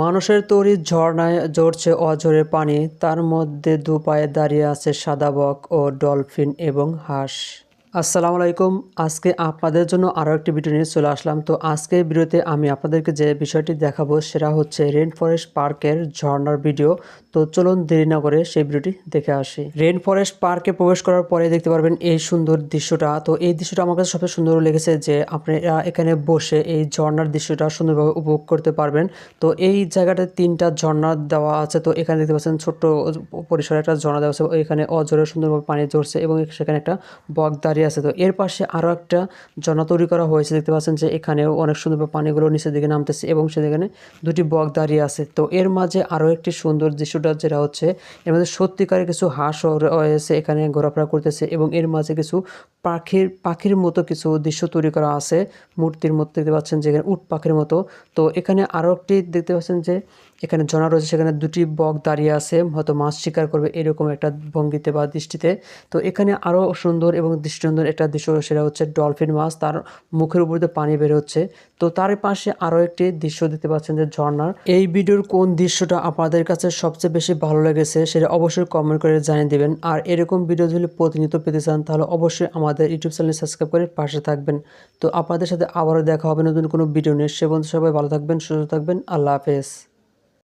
মানুষের তৈরি ঝর্ণায় ঝরছে অঝরে পানি, তার মধ্যে দুপায়ে দাঁড়িয়ে আছে সাদা বক ও ডলফিন এবং হাঁস। আসসালামু আলাইকুম। আজকে আপনাদের জন্য আরও একটি ভিডিও নিয়ে চলে আসলাম। তো আজকের ভিডিওতে আমি আপনাদেরকে যে বিষয়টি দেখাবো সেটা হচ্ছে রেন ফরেস্ট পার্কের ঝর্ণার ভিডিও তো চলুন দেরি না করে সেই ভিডিওটি দেখে আসি। রেন ফরেস্ট পার্কে প্রবেশ করার পরে দেখতে পারবেন এই সুন্দর দৃশ্যটা। তো এই দৃশ্যটা আমার কাছে সবচেয়ে সুন্দর লেগেছে যে আপনারা এখানে বসে এই ঝর্ণার দৃশ্যটা সুন্দরভাবে উপভোগ করতে পারবেন। তো এই জায়গাটায় তিনটা ঝর্ণা দেওয়া আছে। তো এখানে দেখতে পাচ্ছেন ছোট্ট পরিসরে একটা ঝর্ণা দেওয়া আছে। এখানে অজরে সুন্দরভাবে পানি ঝরছে এবং সেখানে একটা বক দাঁড়িয়ে আছে। তো এর পাশে আরও একটা জনা তৈরি করা হয়েছে। দেখতে পাচ্ছেন যে এখানেও অনেক সুন্দরভাবে পানিগুলো নিচের দিকে নামতেছে এবং সেখানে দুটি বক দাঁড়িয়ে আছে। তো এর মাঝে আরও একটি সুন্দর দৃশ্যটা যেটা হচ্ছে, এর মধ্যে সত্যিকারের কিছু হাঁস রয়েছে, এখানে ঘোরাফেরা করতেছে এবং এর মাঝে কিছু পাখির পাখির মতো কিছু দৃশ্য তৈরি করা আছে। মূর্তির মতো দেখতে পাচ্ছেন যেখানে উট পাখির মতো। তো এখানে আরও একটি দেখতে পাচ্ছেন যে এখানে জনা রয়েছে সেখানে দুটি বক দাঁড়িয়ে আছে। হয়তো মাছ শিকার করবে এরকম একটা ভঙ্গিতে বা দৃষ্টিতে। তো এখানে আরও সুন্দর এবং দৃষ্টিনন্দন একটা দৃশ্য সেটা হচ্ছে ডলফিন মাছ। তার মুখের উপর দিয়ে পানি বের হচ্ছে। তো তার পাশে আরও একটি দৃশ্য দেখতে পাচ্ছেন যে ঝর্ণার। এই ভিডিওর কোন দৃশ্যটা আপনাদের কাছে সবচেয়ে বেশি ভালো লেগেছে, সেটা অবশ্যই কমেন্ট করে জানিয়ে দেবেন। আর এরকম ভিডিও যদি প্রতিনিয়ত পেতে চান, তাহলে অবশ্যই আমাদের ইউটিউব চ্যানেল সাবস্ক্রাইব করে পাশে থাকবেন। তো আপনাদের সাথে আবারও দেখা হবে নতুন কোনো ভিডিও নিয়ে। সে বন্ধু সবাই ভালো থাকবেন, সুস্থ থাকবেন। আল্লাহ হাফেজ।